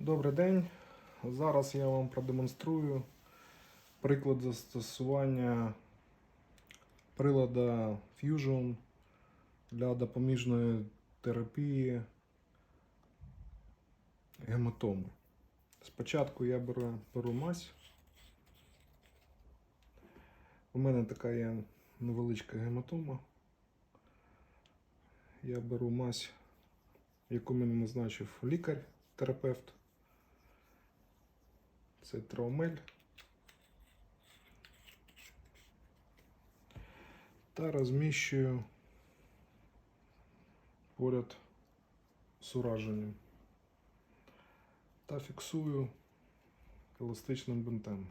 Добрий день. Зараз я вам продемонструю приклад застосування прилада Fusion для допоміжної терапії гематоми. Спочатку я беру, беру мазь. У мене така є невеличка гематома. Я беру мазь, яку мені назначив лікар-терапевт. Це тромель. Та розміщую поряд з ураженням. Та фіксую еластичним бинтем.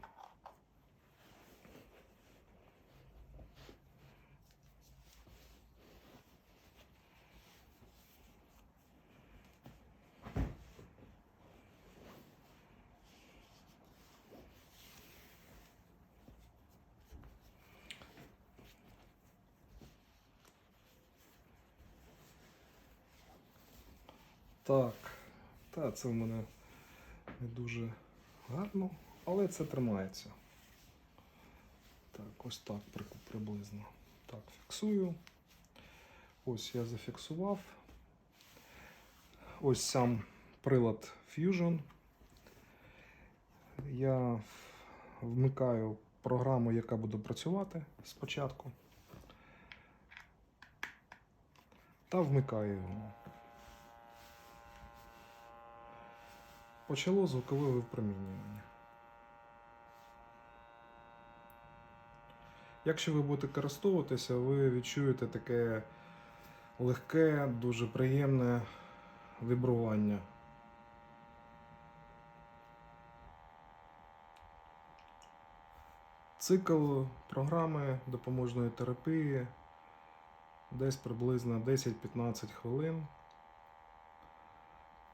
Так, та це в мене не дуже гарно, але це тримається. Так, ось так приблизно. Так, фіксую. Ось я зафіксував. Ось сам прилад Fusion. Я вмикаю програму, яка буде працювати спочатку. Та вмикаю його. Почало звукове випромінювання. Якщо ви будете користуватися, ви відчуєте таке легке, дуже приємне вібрування. Цикл програми допоможної терапії десь приблизно 10-15 хвилин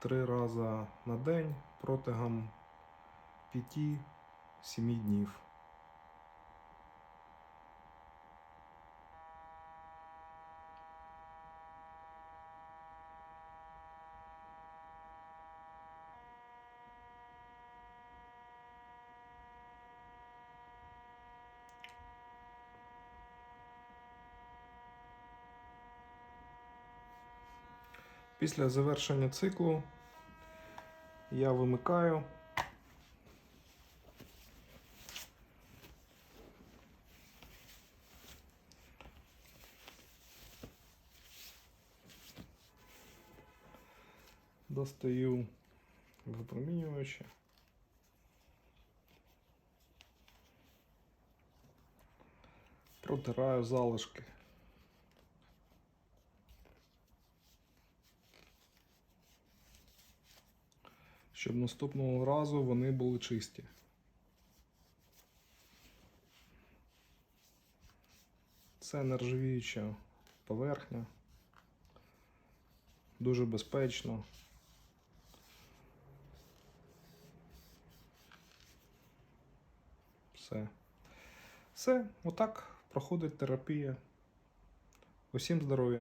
три рази на день протягом 5-7 днів. Після завершення циклу я вимикаю. Достаю випромінювачі. Протираю залишки. Щоб наступного разу вони були чисті. Це нержавіюча поверхня. Дуже безпечно. Все. Все, отак проходить терапія. Усім здоров'я.